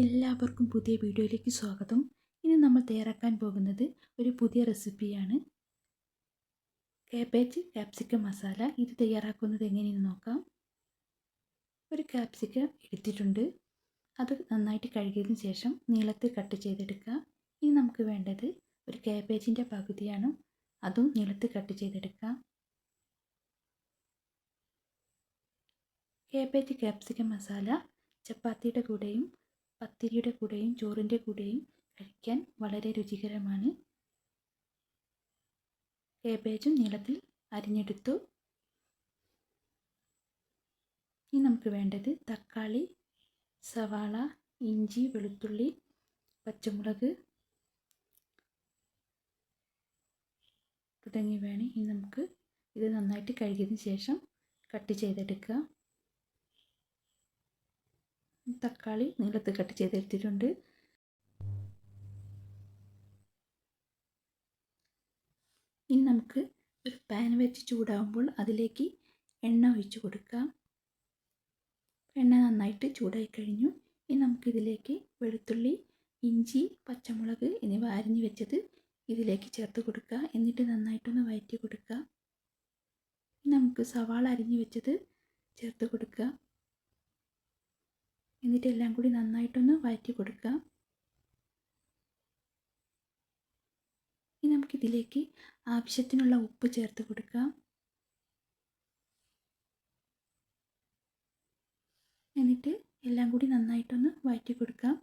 എല്ലാവർക്കും പുതിയ വീഡിയോയിലേക്ക് സ്വാഗതം. ഇനി നമ്മൾ തയ്യാറാക്കാൻ പോകുന്നത് ഒരു പുതിയ റെസിപ്പിയാണ്. കാബേജ് ക്യാപ്സിക്കം മസാല ഇത് തയ്യാറാക്കുന്നത് എങ്ങനെയെന്ന് നോക്കാം. ഒരു ക്യാപ്സിക്കം എടുത്തിട്ടുണ്ട്. അത് നന്നായിട്ട് കഴുകിയതിന് ശേഷം നീളത്തിൽ കട്ട് ചെയ്തെടുക്കുക. ഇനി നമുക്ക് വേണ്ടത് ഒരു കാബേജിന്റെ പകുതിയാണ്. അതും നീളത്തിൽ കട്ട് ചെയ്തെടുക്കുക. കാബേജ് ക്യാപ്സിക്കം മസാല ചപ്പാത്തിയുടെ കൂടെയും പത്തിരിയുടെ കൂടെയും ചോറിന്റെ കൂടെയും കഴിക്കാൻ വളരെ രുചികരമാണ്. കേബേജും നീളത്തിൽ അരിഞ്ഞെടുത്തു. ഇനി നമുക്ക് വേണ്ടത് തക്കാളി സവാള ഇഞ്ചി വെളുത്തുള്ളി പച്ചമുളക് തുടങ്ങിയവയാണ് ഇനി നമുക്ക് ഇത് നന്നായിട്ട് കഴുകിയതിന് ശേഷം കട്ട് ചെയ്തെടുക്കുക. തക്കാളി നീളത്ത് കട്ട് ചെയ്തെടുത്തിട്ടുണ്ട്. ഇനി നമുക്ക് ഒരു പാൻ വെച്ച് ചൂടാകുമ്പോൾ അതിലേക്ക് എണ്ണ ഒഴിച്ചു കൊടുക്കാം. എണ്ണ നന്നായിട്ട് ചൂടായി കഴിഞ്ഞു. ഇനി നമുക്കിതിലേക്ക് വെളുത്തുള്ളി ഇഞ്ചി പച്ചമുളക് എന്നിവ അരിഞ്ഞു വെച്ചത് ഇതിലേക്ക് ചേർത്ത് കൊടുക്കുക. എന്നിട്ട് നന്നായിട്ടൊന്ന് വയറ്റി കൊടുക്കുക. നമുക്ക് സവാള അരിഞ്ഞു വെച്ചത് ചേർത്ത് കൊടുക്കുക. എന്നിട്ട് എല്ലാം കൂടി നന്നായിട്ടൊന്ന് വഴറ്റി കൊടുക്കുക. ഇനി നമുക്കിതിലേക്ക് ആവശ്യത്തിനുള്ള ഉപ്പ് ചേർത്ത് കൊടുക്കാം എന്നിട്ട് എല്ലാം കൂടി നന്നായിട്ടൊന്ന് വഴറ്റി കൊടുക്കാം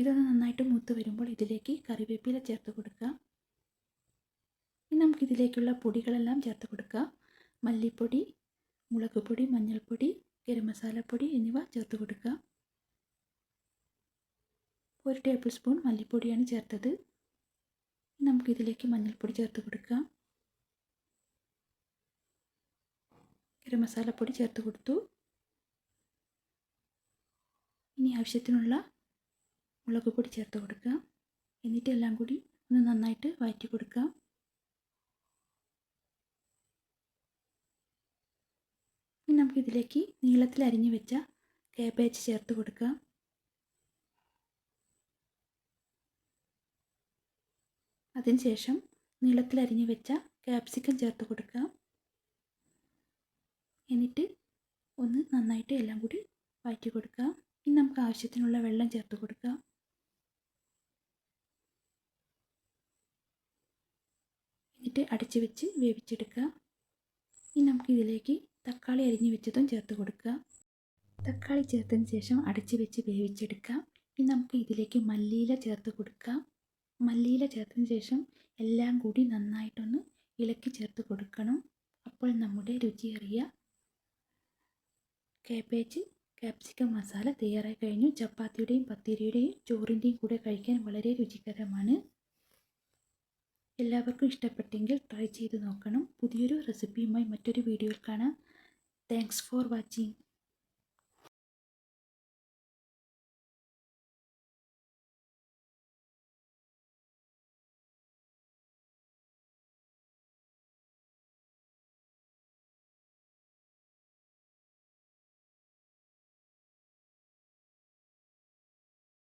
ഇതൊന്ന് നന്നായിട്ട് മൂത്ത് വരുമ്പോൾ ഇതിലേക്ക് കറിവേപ്പില ചേർത്ത് കൊടുക്കുക ഇനി നമുക്കിതിലേക്കുള്ള പൊടികളെല്ലാം ചേർത്ത് കൊടുക്കുക മല്ലിപ്പൊടി മുളക് പൊടി മഞ്ഞൾപ്പൊടി ഗരം മസാലപ്പൊടി എന്നിവ ചേർത്ത് കൊടുക്കുക ഒരു ടേബിൾ സ്പൂൺ മല്ലിപ്പൊടിയാണ് ചേർത്തത്. നമുക്കിതിലേക്ക് മഞ്ഞൾപ്പൊടി ചേർത്ത് കൊടുക്കാം. ഗരം മസാലപ്പൊടി ചേർത്ത് കൊടുത്തു. ഇനി ആവശ്യത്തിനുള്ള മുളക് പൊടി ചേർത്ത് കൊടുക്കുക. എന്നിട്ട് എല്ലാം കൂടി ഒന്ന് നന്നായിട്ട് വഴറ്റി കൊടുക്കുക. ഇനി നമുക്കിതിലേക്ക് നീളത്തിൽ അരിഞ്ഞു വെച്ച കേബേജ് ചേർത്ത് കൊടുക്കുക. അതിനുശേഷം നീളത്തിൽ അരിഞ്ഞു വെച്ച ക്യാപ്സിക്കം ചേർത്ത് കൊടുക്കുക. എന്നിട്ട് ഒന്ന് നന്നായിട്ട് എല്ലാം കൂടി വഴറ്റി കൊടുക്കുക. ഇനി നമുക്ക് ആവശ്യത്തിനുള്ള വെള്ളം ചേർത്ത് കൊടുക്കുക. എന്നിട്ട് അടച്ച് വെച്ച് വേവിച്ചെടുക്കുക. ഇനി നമുക്ക് ഇതിലേക്ക് തക്കാളി അരിഞ്ഞു വെച്ചതും ചേർത്ത് കൊടുക്കുക. തക്കാളി ചേർത്തതിന് ശേഷം അടച്ച് വെച്ച് വേവിച്ചെടുക്കുക. ഇനി നമുക്ക് ഇതിലേക്ക് മല്ലിയില ചേർത്ത് കൊടുക്കുക. മല്ലിയില ചേർത്തതിന് ശേഷം എല്ലാം കൂടി നന്നായിട്ടൊന്ന് ഇളക്കി ചേർത്ത് കൊടുക്കണം. അപ്പോൾ നമ്മുടെ രുചിയേറിയ കാബേജ് ക്യാപ്സിക്കം മസാല തയ്യാറായി കഴിഞ്ഞു. ചപ്പാത്തിയുടെയും പത്തിരിയുടെയും ചോറിന്റെയും കൂടെ കഴിക്കാൻ വളരെ രുചികരമാണ്. എല്ലാവർക്കും ഇഷ്ടപ്പെട്ടെങ്കിൽ ട്രൈ ചെയ്ത് നോക്കണം. പുതിയൊരു റെസിപ്പിയുമായി മറ്റൊരു വീഡിയോയിൽ കാണാം. Thanks for watching